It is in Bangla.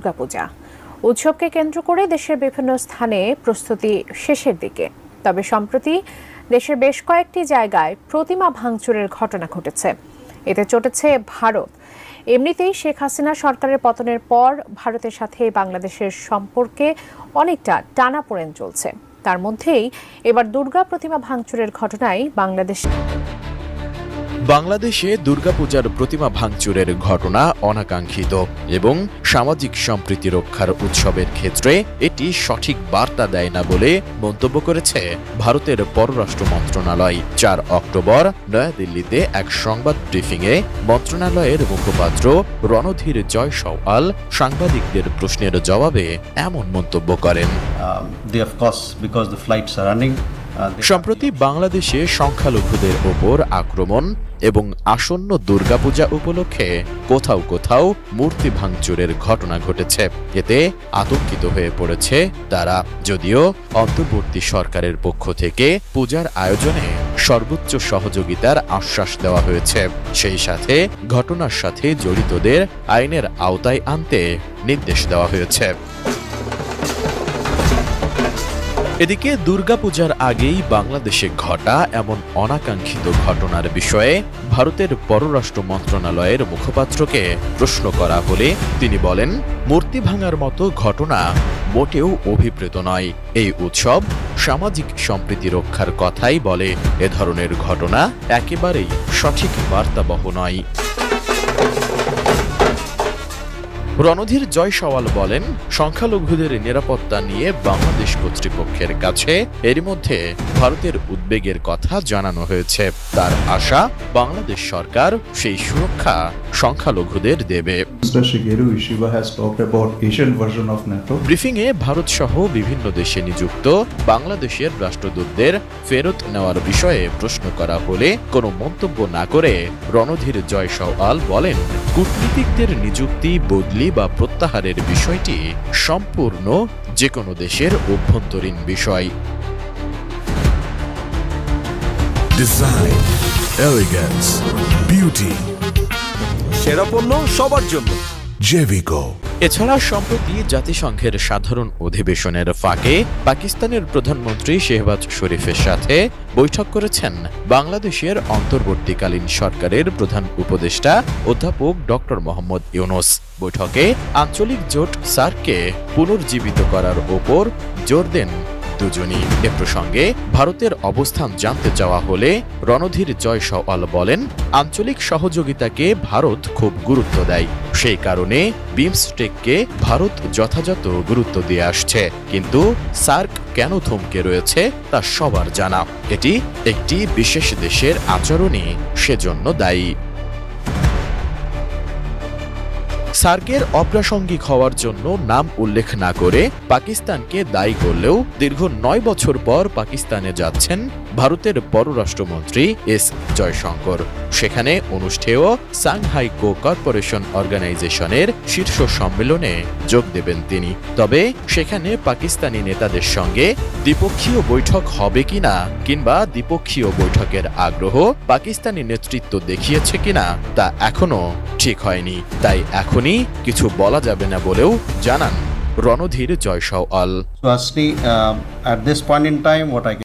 দুর্গাপূজা। উৎসবকে কেন্দ্র করে দেশের বিভিন্ন স্থানে প্রস্তুতি শেষের দিকে। তবে সম্প্রতি দেশের বেশ কয়েকটি জায়গায় প্রতিমা ভাঙচুরের ঘটনা ঘটেছে। এতে চটেছে ভারত। এমনিতেই শেখ হাসিনা সরকারের পতনের পর ভারতের সাথে বাংলাদেশের সম্পর্কে অনেকটা টানাপোড়েন চলছে। তার মধ্যেই এবার দুর্গা প্রতিমা ভাঙচুরের ঘটনায় বাংলাদেশ বাংলাদেশে দুর্গাপূজার প্রতিমা ভাঙচুরের ঘটনা অনাকাঙ্ক্ষিত এবং সামাজিক সম্প্রীতি রক্ষার উৎসবের ক্ষেত্রে এটি সঠিক বার্তা দেয় না বলে মন্তব্য করেছে ভারতের পররাষ্ট্র মন্ত্রণালয়। চার অক্টোবর, নয়াদিল্লিতে এক সংবাদ ব্রিফিংয়ে মন্ত্রণালয়ের মুখপাত্র রণধীর জয় সওয়াল সাংবাদিকদের প্রশ্নের জবাবে এমন মন্তব্য করেন। সম্প্রতি বাংলাদেশে সংখ্যালঘুদের ওপর আক্রমণ এবং আসন্ন দুর্গাপূজা উপলক্ষে কোথাও কোথাও মূর্তি ভাঙচুরের ঘটনা ঘটেছে। এতে আতঙ্কিত হয়ে পড়েছে তারা। যদিও অন্তর্বর্তী সরকারের পক্ষ থেকে পূজার আয়োজনে সর্বোচ্চ সহযোগিতার আশ্বাস দেওয়া হয়েছে। সেই সাথে ঘটনার সাথে জড়িতদের আইনের আওতায় আনতে নির্দেশ দেওয়া হয়েছে। এদিকে দুর্গাপূজার আগেই বাংলাদেশে ঘটা এমন অনাকাঙ্ক্ষিত ঘটনার বিষয়ে ভারতের পররাষ্ট্র মন্ত্রণালয়ের মুখপাত্রকে প্রশ্ন করা হলে তিনি বলেন, মূর্তি ভাঙার মতো ঘটনা মোটেও অভিপ্রেত নয়। এই উৎসব সামাজিক সম্প্রীতি রক্ষার কথাই বলে এ ধরনের ঘটনা একেবারেই সঠিক বার্তাবহ নয়। রণধীর জয় সওয়াল বলেন সংখ্যালঘুদের নিরাপত্তা নিয়ে বাংলাদেশ কর্তৃপক্ষের কাছে এরই মধ্যে ভারতের উদ্বেগের কথা জানানো হয়েছে তার আশা বাংলাদেশ সরকার সেই সুরক্ষা সংখ্যালঘুদের দেবে NATO. ব্রিফিংয়ে ভারত সহ বিভিন্ন দেশে নিযুক্ত বাংলাদেশের রাষ্ট্রদূতদের ফেরত নেওয়ার বিষয়ে প্রশ্ন করা হলে কোনো মন্তব্য না করে রণধীর জয় সওয়াল বলেন কূটনীতিকদের নিযুক্তি বদলি বা প্রত্যাহারের বিষয়টি সম্পূর্ণ যে কোনো দেশের অভ্যন্তরীণ বিষয়। ডিজাইন বিউটি সেরা পণ্য সবার জন্য। Jevico. এছাড়া সম্প্রতি জাতিসংঘের সাধারণ অধিবেশনের ফাঁকে পাকিস্তানের প্রধানমন্ত্রী শেহবাজ শরীফের সাথে বৈঠক করেছেন বাংলাদেশের অন্তর্বর্তীকালীন সরকারের প্রধান উপদেষ্টা অধ্যাপক ডক্টর মোহাম্মদ ইউনুস। বৈঠকে আঞ্চলিক জোট সার্ককে পুনর্জীবিত করার ওপর জোর দেন দুজনই এ প্রসঙ্গে ভারতের অবস্থান জানতে চাওয়া হলে রণধীর জয় সওয়াল বলেন, আঞ্চলিক সহযোগিতাকে ভারত খুব গুরুত্ব দেয়। সেই কারণে বিমস্টেককে ভারত যথাযথ গুরুত্ব দিয়ে আসছে। কিন্তু সার্ক কেন থমকে রয়েছে তা সবার জানা। এটি একটি বিশেষ দেশের আচরণই সেজন্য দায়ী। সার্কের অপ্রাসঙ্গিক হওয়ার জন্য নাম উল্লেখ না করে পাকিস্তানকে দায়ী করলেও দীর্ঘ নয় বছর পর পাকিস্তানে যাচ্ছেন ভারতের পররাষ্ট্রমন্ত্রী এস জয়শঙ্কর। সেখানে অনুষ্ঠেয় সাংহাই কো কর্পোরেশন অর্গানাইজেশনের শীর্ষ সম্মেলনে যোগ দেবেন তিনি। তবে সেখানে পাকিস্তানি নেতাদের সঙ্গে দ্বিপক্ষীয় বৈঠক হবে কিনা কিংবা দ্বিপক্ষীয় বৈঠকের আগ্রহ পাকিস্তানি নেতৃত্ব দেখিয়েছে কিনা তা এখনও ঠিক হয়নি। তাই এখনই কিছু বলা যাবে না বলেও জানান রণধীর জয়সওয়াল। Firstly,